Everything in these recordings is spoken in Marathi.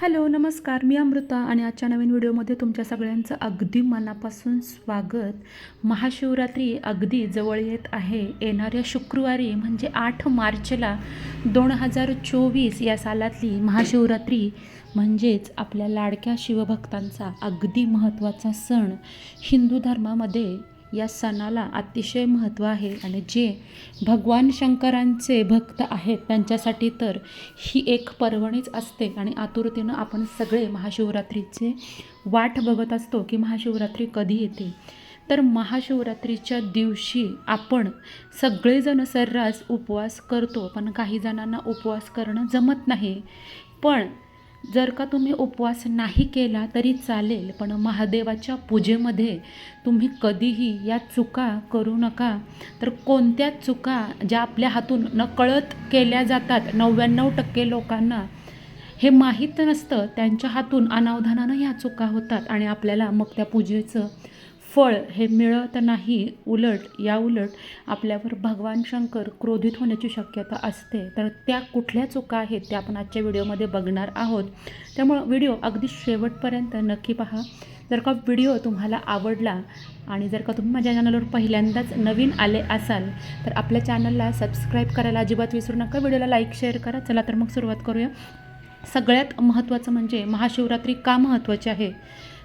हॅलो नमस्कार. मी अमृता आणि आजच्या नवीन व्हिडिओमध्ये तुमच्या सगळ्यांचं अगदी मनापासून स्वागत. महाशिवरात्री अगदी जवळ येत आहे. येणाऱ्या शुक्रवारी म्हणजे आठ मार्चला दोन हजार चोवीस या सालातली महाशिवरात्री म्हणजेच आपल्या लाडक्या शिवभक्तांचा अगदी महत्त्वाचा सण हिंदू धर्मामध्ये या सणाला अतिशय महत्त्व आहे आणि जे भगवान शंकरांचे भक्त आहेत त्यांच्यासाठी तर ही एक पर्वणीच असते. आणि आतुरतेनं आपण सगळे महाशिवरात्रीचे वाट बघत असतो की महाशिवरात्री कधी येते. तर महाशिवरात्रीच्या दिवशी आपण सगळेजण सर्रास उपवास करतो. पण काही जणांना उपवास करणं जमत नाही. पण जर का तुम्ही उपवास नाही केला तरी चालेल पण महादेवाच्या पूजेमध्ये तुम्ही कधीही या चुका करू नका. तर कोणत्या चुका ज्या आपल्या हातून नकळत केल्या जातात नव्याण्णव टक्के लोकांना हे माहीत नसतं. त्यांच्या हातून अनावधानानं ह्या चुका होतात आणि आपल्याला मग त्या पूजेचं फळ हे मिळत नाही उलट या उलट आपल्यावर भगवान शंकर क्रोधित होण्याची शक्यता असते. तर त्या कुठल्या चुका आहेत त्या आपण आजच्या व्हिडिओमध्ये बघणार आहोत. त्यामुळं व्हिडिओ अगदी शेवटपर्यंत नक्की पहा. जर का व्हिडिओ तुम्हाला आवडला आणि जर का तुम्ही माझ्या चॅनलवर पहिल्यांदाच नवीन आले असाल तर आपल्या चॅनलला सबस्क्राईब करायला अजिबात विसरू नका. व्हिडिओला लाईक शेअर करा. चला तर मग सुरुवात करूया. सगळ्यात महत्त्वाचं म्हणजे महाशिवरात्री का महत्त्वाची आहे?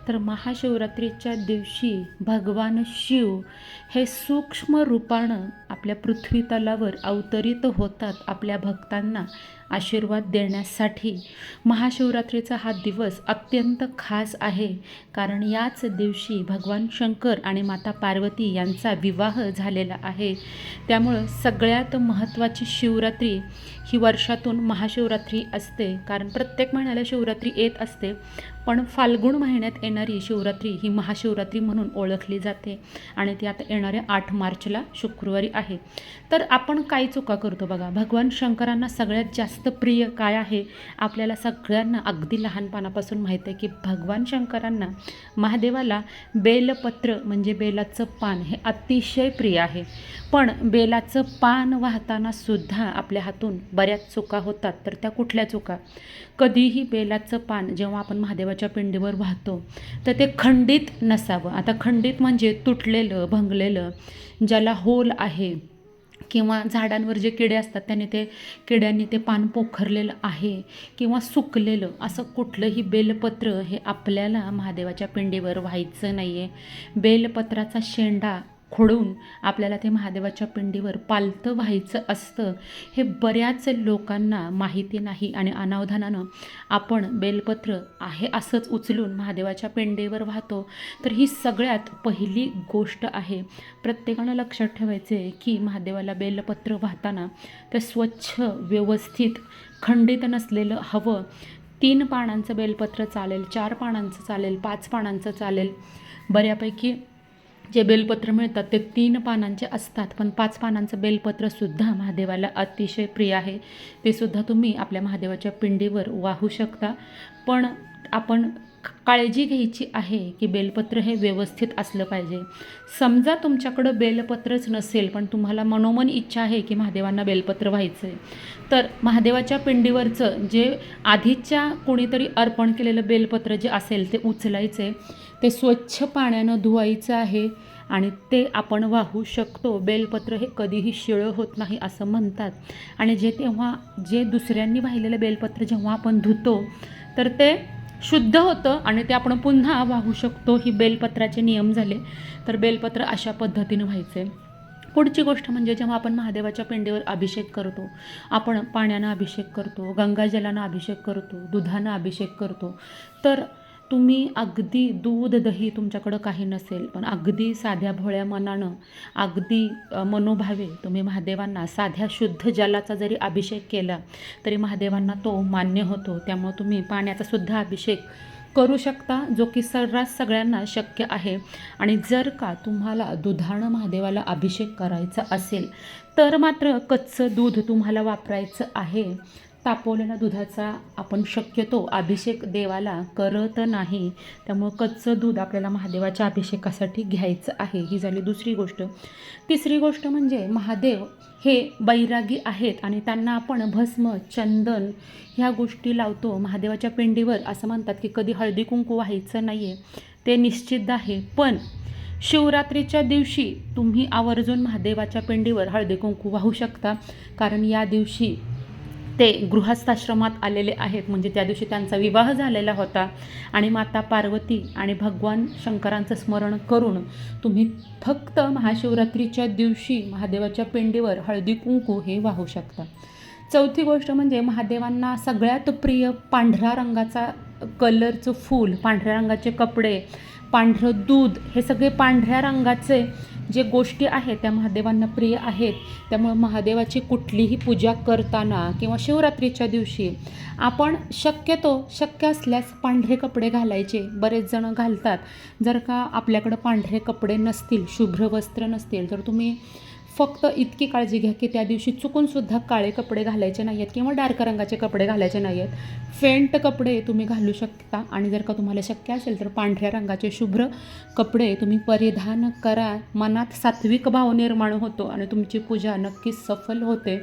तर महाशिवरात्रीच्या दिवशी भगवान शिव हे सूक्ष्म रूपानं आपल्या पृथ्वी तलावर अवतरित होतात आपल्या भक्तांना. आशीर्वाद देण्यासाठी महाशिवरात्रीचा हा दिवस अत्यंत खास आहे. कारण याच दिवशी भगवान शंकर आणि माता पार्वती यांचा विवाह झालेला आहे. त्यामुळं सगळ्यात महत्त्वाची शिवरात्री ही वर्षातून महाशिवरात्री असते. कारण प्रत्येक महिन्याला शिवरात्री येत असते. पण फाल्गुन महिन्यात येणारी शिवरात्री ही महाशिवरात्री म्हणून ओळखली जाते. आणि ती आता येणाऱ्या आठ मार्चला शुक्रवारी आहे. तर आपण काय चुका करतो बघा. भगवान शंकरांना सगळ्यात जास्त प्रिय काय आहे? आपल्याला सगळ्यांना अगदी लहानपणापासून माहीत आहे की भगवान शंकरांना महादेवाला बेलपत्र म्हणजे बेलाचं पान हे अतिशय प्रिय आहे. पण बेलाचं पान वाहताना सुद्धा आपल्या हातून बऱ्याच चुका होतात. तर त्या कुठल्या चुका? कधीही बेलाचं पान जेव्हा आपण महादेवाच्या पिंडीवर वाहतो तर ते खंडित नसावं. आता खंडित म्हणजे तुटलेलं भंगलेलं ज्याला होल आहे. किंवा झाडांवर जे किडे असतात त्याने ते किड्यांनी ते पान पोखरलेलं आहे किंवा सुकलेलं असं कुठलंही बेलपत्र हे आपल्याला महादेवाच्या पिंडीवर व्हायचं नाही आहे बेलपत्राचा शेंडा खोडून आपल्याला ते महादेवाच्या पिंडीवर पालतं व्हायचं असतं हे बऱ्याच लोकांना माहिती नाही आणि अनावधानानं आपण बेलपत्र आहे असंच उचलून महादेवाच्या पिंडीवर वाहतो. तर ही सगळ्यात पहिली गोष्ट आहे. प्रत्येकानं लक्षात ठेवायचं आहे की महादेवाला बेलपत्र वाहताना ते स्वच्छ व्यवस्थित खंडित नसलेलं हवं. तीन पानांचं बेलपत्र चालेल चार पानांचं चालेल पाच पानांचं चालेल. बऱ्यापैकी जे बेलपत्र मिळतात ते तीन पानांचे असतात पण पाच पानांचं बेलपत्रसुद्धा महादेवाला अतिशय प्रिय आहे. ते सुद्धा तुम्ही आपल्या महादेवाच्या पिंडीवर वाहू शकता. पण आपण काळजी घ्यायची आहे की बेलपत्र हे व्यवस्थित असलं पाहिजे. समजा तुमच्याकडं बेलपत्रच नसेल पण तुम्हाला मनोमन इच्छा आहे की महादेवांना बेलपत्र व्हायचं आहे तर महादेवाच्या पिंडीवरचं जे आधीच्या कोणीतरी अर्पण केलेलं बेलपत्र जे असेल ते उचलायचं आहे ते स्वच्छ पाण्यानं धुवायचं आहे आणि ते आपण वाहू शकतो. बेलपत्र हे कधीही शिळं होत नाही असं म्हणतात. आणि जे तेव्हा जे दुसऱ्यांनी वाहिलेलं बेलपत्र जेव्हा आपण धुतो तर ते शुद्ध होतं आणि ते आपण पुन्हा वाहू शकतो ही बेलपत्राचे नियम झाले. तर बेलपत्र अशा पद्धतीनं व्हायचे पुढची गोष्ट म्हणजे जेव्हा आपण महादेवाच्या पिंडीवर अभिषेक करतो आपण पाण्यानं अभिषेक करतो गंगाजलानं अभिषेक करतो दुधानं अभिषेक करतो तर तुम्ही अगदी दूध दही तुमच्याकडं काही नसेल पण अगदी साध्या भोळ्या मनानं अगदी मनोभावे तुम्ही महादेवांना साध्या शुद्ध जलाचा जरी अभिषेक केला तरी महादेवांना तो मान्य होतो. त्यामुळं तुम्ही पाण्याचासुद्धा अभिषेक करू शकता जो की सर्रास सगळ्यांना शक्य आहे. आणि जर का तुम्हाला दुधानं महादेवाला अभिषेक करायचा असेल तर मात्र कच्चं दूध तुम्हाला वापरायचं आहे. तापवलेला दुधाचा आपण शक्यतो अभिषेक देवाला करत नाही. त्यामुळं कच्चं दूध आपल्याला महादेवाच्या अभिषेकासाठी घ्यायचं आहे. ही झाली दुसरी गोष्ट. तिसरी गोष्ट म्हणजे महादेव हे बैरागी आहेत आणि त्यांना आपण भस्म चंदन ह्या गोष्टी लावतो. महादेवाच्या पिंडीवर असं म्हणतात की कधी हळदी कुंकू व्हायचं नाही आहे ते निश्चित आहे. पण शिवरात्रीच्या दिवशी तुम्ही आवर्जून महादेवाच्या पिंडीवर हळदी कुंकू वाहू शकता. कारण या दिवशी ते गृहस्थाश्रमात आलेले आहेत. म्हणजे त्या दिवशी त्यांचा विवाह झालेला होता. आणि माता पार्वती आणि भगवान शंकरांचं स्मरण करून तुम्ही फक्त महाशिवरात्रीच्या दिवशी महादेवाच्या पिंडीवर हळदी कुंकू हे वाहू शकता. चौथी गोष्ट म्हणजे महादेवांना सगळ्यात प्रिय पांढऱ्या रंगाचा कलरचं फूल पांढऱ्या रंगाचे कपडे पांढरं दूध हे सगळे पांढऱ्या रंगाचे जे गोष्टी आहेत त्या महादेवांना प्रिय आहेत त्यामुळं महादेवाची कुठलीही पूजा करताना किंवा शिवरात्रीच्या दिवशी आपण शक्यतो शक्य असल्यास पांढरे कपडे घालायचे. बरेच जण घालतात. जर का आपल्याकडं पांढरे कपडे नसतील शुभ्र वस्त्र नसतील तर तुम्ही फक्त इतकी काळजी घ्या की त्या दिवशी चुकूनसुद्धा काळे कपडे घालायचे नाही आहेत किंवा डार्क रंगाचे कपडे घालायचे नाही आहेत फेंट कपडे तुम्ही घालू शकता आणि जर का तुम्हाला शक्य असेल तर पांढऱ्या रंगाचे शुभ्र कपडे तुम्ही परिधान करा. मनात सात्विक भाव निर्माण होतो आणि तुमची पूजा नक्कीच सफल होते.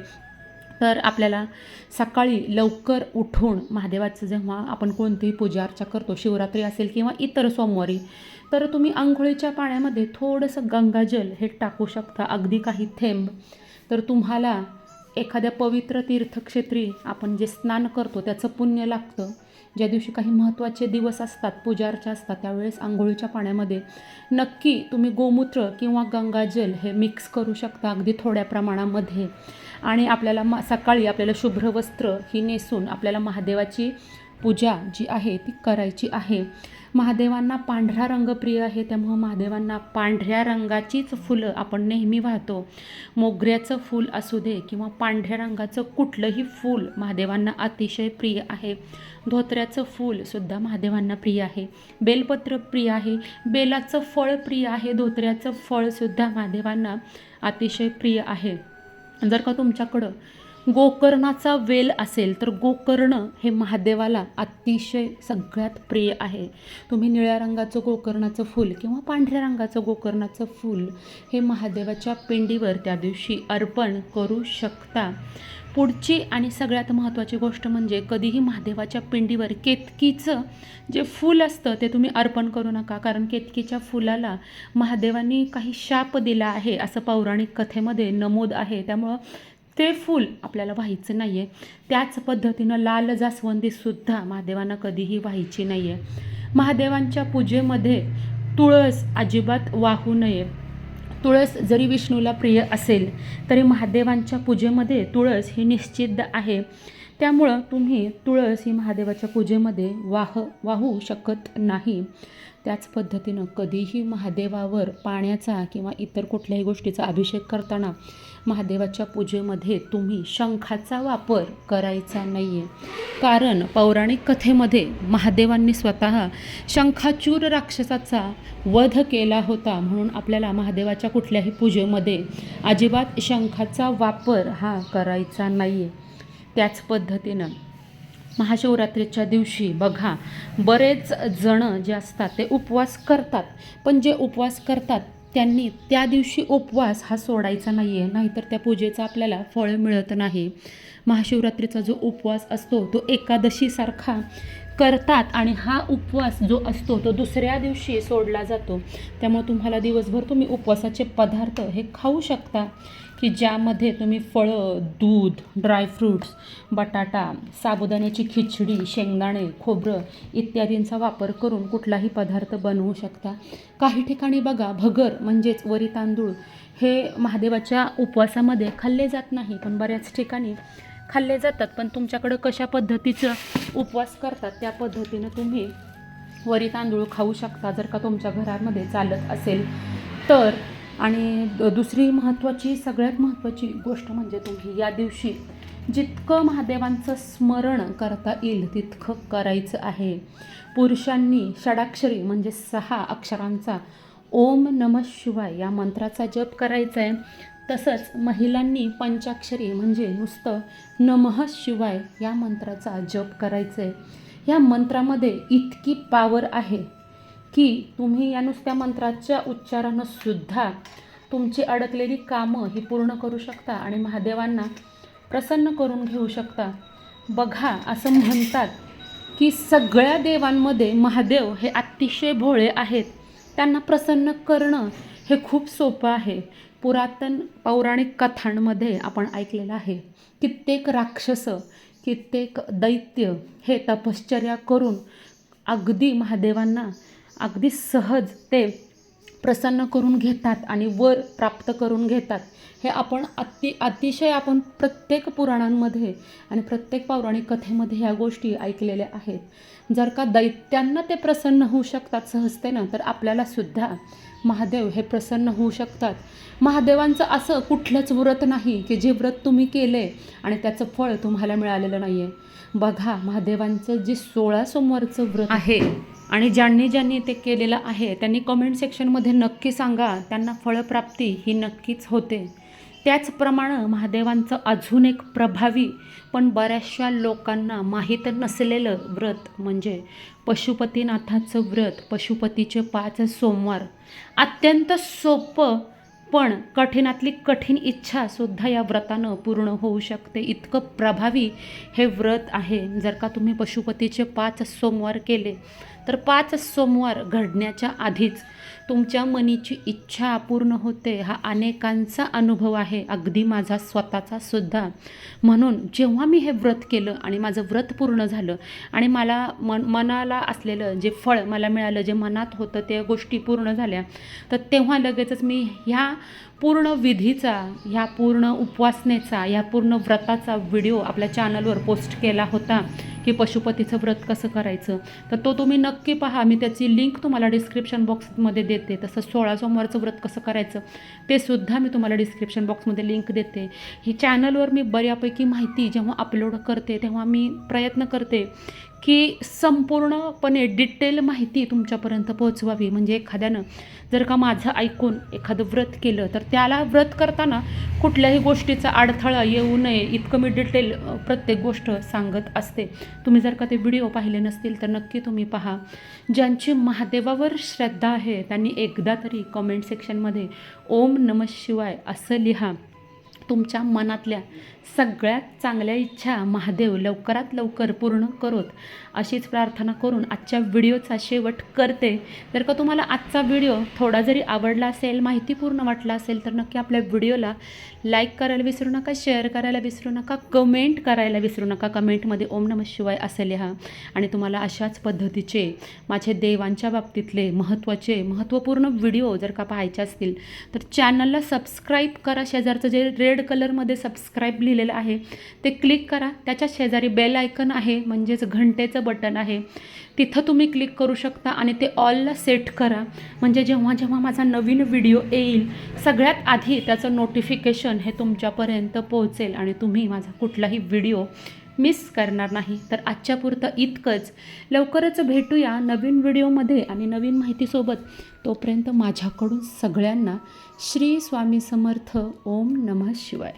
तर आपल्याला सकाळी लवकर उठून महादेवाचं जेव्हा आपण कोणतीही पूजा अर्चा करतो शिवरात्री असेल किंवा इतर सोमवारी तर तुम्ही आंघोळीच्या पाण्यामध्ये थोडंसं गंगाजल हे टाकू शकता अगदी काही थेंब. तर तुम्हाला एखाद्या पवित्र तीर्थक्षेत्री आपण जे स्नान करतो त्याचं पुण्य लागतं. ज्या दिवशी काही महत्त्वाचे दिवस असतात पूजार्चा असतात त्यावेळेस आंघोळीच्या पाण्यामध्ये नक्की तुम्ही गोमूत्र किंवा गंगाजल हे मिक्स करू शकता अगदी थोड्या प्रमाणामध्ये. आणि आपल्याला मा सकाळी आपल्याला शुभ्र वस्त्र ही नेसून आपल्याला महादेवाची पूजा जी आहे ती करायची आहे. महादेवांना पांढरा रंग प्रिय आहे त्यामुळं महादेवांना पांढऱ्या रंगाचीच फुलं आपण नेहमी वाहतो. मोगऱ्याचं फूल असू दे किंवा पांढऱ्या रंगाचं कुठलंही फूल महादेवांना अतिशय प्रिय आहे. धोत्र्याचं फूलसुद्धा महादेवांना प्रिय आहे. बेलपत्र प्रिय आहे. बेलाचं फळ प्रिय आहे. धोत्र्याचं फळसुद्धा महादेवांना अतिशय प्रिय आहे. जर का तुमच्याकडं गोकर्णाचा वेल असेल तर गोकर्ण हे महादेवाला अतिशय सगळ्यात प्रिय आहे. तुम्ही निळ्या रंगाचं गोकर्णाचं फूल किंवा पांढऱ्या रंगाचं गोकर्णाचं फूल हे महादेवाच्या पिंडीवर त्या दिवशी अर्पण करू शकता. पुढची आणि सगळ्यात महत्त्वाची गोष्ट म्हणजे कधीही महादेवाच्या पिंडीवर केतकीचं जे फूल असतं ते तुम्ही अर्पण करू नका. कारण केतकीच्या फुलाला महादेवांनी काही शाप दिला आहे असं पौराणिक कथेमध्ये नमूद आहे. त्यामुळं ते फूल आपल्याला व्हायचं नाही आहे त्याच पद्धतीनं लाल जास्वंदीसुद्धा महादेवांना कधीही व्हायची नाही आहे महादेवांच्या पूजेमध्ये तुळस अजिबात वाहू नये. तुळस जरी विष्णूला प्रिय असेल तरी महादेवांच्या पूजेमध्ये तुळस ही निश्चिद्ध आहे. त्यामुळं तुम्ही तुळस ही महादेवाच्या पूजेमध्ये वाह वाहू शकत नाही. त्याच पद्धतीनं कधीही महादेवावर पाण्याचा किंवा इतर कुठल्याही गोष्टीचा अभिषेक करताना महादेवाच्या पूजेमध्ये तुम्ही शंखाचा वापर करायचा नाही आहे कारण पौराणिक कथेमध्ये महादेवांनी स्वतः शंखाचूर राक्षसाचा वध केला होता म्हणून आपल्याला महादेवाच्या कुठल्याही पूजेमध्ये अजिबात शंखाचा वापर हा करायचा नाही आहे त्याच पद्धतीनं. महाशिवरात्रीच्या दिवशी बघा बरेच जणं जे असतात ते उपवास करतात. पण जे उपवास करतात त्यांनी त्या दिवशी उपवास हा सोडायचा नाही आहे नाहीतर त्या पूजेचं आपल्याला फळ मिळत नाही. महाशिवरात्रीचा जो उपवास असतो तो एकादशीसारखा करतात आणि हा उपवास जो असतो तो दुसऱ्या दिवशी सोडला जातो. त्यामुळे तुम्हाला दिवसभर तुम्ही उपवासाचे पदार्थ हे खाऊ शकता की ज्यामध्ये तुम्ही फळं दूध ड्रायफ्रूट्स बटाटा साबुदाण्याची खिचडी शेंगदाणे खोबरं इत्यादींचा वापर करून कुठलाही पदार्थ बनवू शकता. काही ठिकाणी बघा भगर म्हणजेच वरी तांदूळ हे महादेवाच्या उपवासामध्ये खाल्ले जात नाही पण बऱ्याच ठिकाणी खाल्ले जातात पण तुमच्याकडं कशा पद्धतीचं उपवास करतात त्या पद्धतीनं तुम्ही वरी तांदूळ खाऊ शकता जर का तुमच्या घरामध्ये चालत असेल तर. आणि दुसरी महत्त्वाची सगळ्यात महत्त्वाची गोष्ट म्हणजे तुम्ही या दिवशी जितकं महादेवांचं स्मरण करता येईल तितकं करायचं आहे. पुरुषांनी षडाक्षरी म्हणजे सहा अक्षरांचा ओम नम शिवाय या मंत्राचा जप करायचा आहे तसंच महिलांनी पंचाक्षरी म्हणजे नुसतं नमः शिवाय या मंत्राचा जप करायचं. आहे या मंत्रामध्ये इतकी पावर आहे की तुम्ही या नुसत्या मंत्राच्या उच्चारानं सुद्धा तुमची अडकलेली कामं ही पूर्ण करू शकता आणि महादेवांना प्रसन्न करून घेऊ शकता. बघा असं म्हणतात की सगळ्या देवांमध्ये महादेव हे अतिशय भोळे आहेत. त्यांना प्रसन्न करणं हे खूप सोपं आहे. पुरातन पौराणिक कथांमध्ये आपण ऐकलेलं आहे. कित्येक राक्षस कित्येक दैत्य हे तपश्चर्या करून अगदी महादेवांना अगदी सहज ते प्रसन्न करून घेतात आणि वर प्राप्त करून घेतात. हे आपण अति अतिशय आपण प्रत्येक पुराणांमध्ये आणि प्रत्येक पौराणिक कथेमध्ये ह्या गोष्टी ऐकलेल्या आहेत. जर का दैत्यांना ते प्रसन्न होऊ शकतात सहजतेनं तर आपल्याला सुद्धा महादेव हे प्रसन्न होऊ शकतात. महादेवांचं असं कुठलंच व्रत नाही की जे व्रत तुम्ही केले आणि त्याचं फळ तुम्हाला मिळालेलं नाही आहे बघा महादेवांचं जे सोळा सोमवारचं व्रत आहे. आणि ज्यांनी ज्यांनी ते केलेलं आहे त्यांनी कमेंट सेक्शनमध्ये नक्की सांगा. त्यांना फळप्राप्ती ही नक्कीच होते. त्याचप्रमाणे महादेवांचं अजून एक प्रभावी पण बऱ्याचशा लोकांना माहीत नसलेलं व्रत म्हणजे पशुपतीनाथाचं व्रत पशुपतीचे पाच सोमवार. अत्यंत सोपं पण कठीणातली कठीण इच्छासुद्धा या व्रतानं पूर्ण होऊ शकते. इतकं प्रभावी हे व्रत आहे. जर का तुम्ही पशुपतीचे पाच सोमवार केले तर पाच सोमवार घडण्याच्या आधीच तुमच्या मनीची इच्छा पूर्ण होते हा अनेकांचा अनुभव आहे. अगदी माझा स्वतःचा सुद्धा. म्हणून जेव्हा मी हे व्रत केलं आणि माझं व्रत पूर्ण झालं आणि मला मन मनाला असलेलं जे फळ मला मिळालं जे मनात होतं त्या गोष्टी पूर्ण झाल्या तर तेव्हा लगेचच मी ह्या पूर्ण विधीचा ह्या पूर्ण उपवासनेचा ह्या पूर्ण व्रताचा व्हिडिओ आपल्या चॅनलवर पोस्ट केला होता की पशुपतीचं व्रत कसं करायचं तर तो तुम्ही नक्की पहा. मी त्याची लिंक तुम्हाला डिस्क्रिप्शन बॉक्समध्ये देते. तसं सोळा सोमवारचं व्रत कसं करायचं ते सुद्धा मी तुम्हाला डिस्क्रिप्शन बॉक्समध्ये लिंक देते. ही चॅनलवर मी बऱ्यापैकी माहिती जेव्हा अपलोड करते तेव्हा मी प्रयत्न करते की संपूर्णपणे डिटेल माहिती तुमच्यापर्यंत पोहोचवावी. म्हणजे एखाद्यानं जर का माझं ऐकून एखादं व्रत केलं तर त्याला व्रत करताना कुठल्याही गोष्टीचा अडथळा येऊ नये इतकं मी डिटेल प्रत्येक गोष्ट सांगत असते. तुम्ही जर का ते व्हिडिओ पाहिले नसतील तर नक्की तुम्ही पहा. ज्यांची महादेवावर श्रद्धा आहे त्यांनी एकदा तरी कमेंट सेक्शनमध्ये ओम नम शिवाय असं लिहा. तुमच्या मनातल्या सगळ्यात चांगल्या इच्छा महादेव लवकरात लवकर पूर्ण करोत. अशीच प्रार्थना करून आजच्या व्हिडिओचा शेवट करते. जर का तुम्हाला आजचा व्हिडिओ थोडा जरी आवडला असेल माहितीपूर्ण वाटला असेल तर नक्की आपल्या व्हिडिओला लाईक करायला विसरू नका शेअर करायला विसरू नका कमेंट करायला विसरू नका. कमेंटमध्ये ओम नम शिवाय असे लिहा. आणि तुम्हाला अशाच पद्धतीचे माझे देवांच्या बाबतीतले महत्त्वाचे महत्त्वपूर्ण व्हिडिओ जर का पाहायचे असतील तर चॅनलला सबस्क्राईब करा. शेजारचं जे रेड कलरमध्ये सबस्क्राईब लिहिलं लिहिलेलं आहे. ते क्लिक करा. त्याच्या शेजारी बेल आयकन आहे म्हणजेच घंटेचं बटन आहे. तिथं तुम्ही क्लिक करू शकता आणि ते ऑलला सेट करा. म्हणजे जेव्हा जेव्हा माझा नवीन व्हिडिओ येईल सगळ्यात आधी त्याचं नोटिफिकेशन हे तुमच्यापर्यंत पोहोचेल आणि तुम्ही माझा कुठलाही व्हिडिओ मिस करणार नाही. तर आजच्या पुरतं इतकंच. लवकरच भेटूया नवीन व्हिडिओमध्ये आणि नवीन माहितीसोबत. तोपर्यंत माझ्याकडून सगळ्यांना श्री स्वामी समर्थ. ओम नमः शिवाय.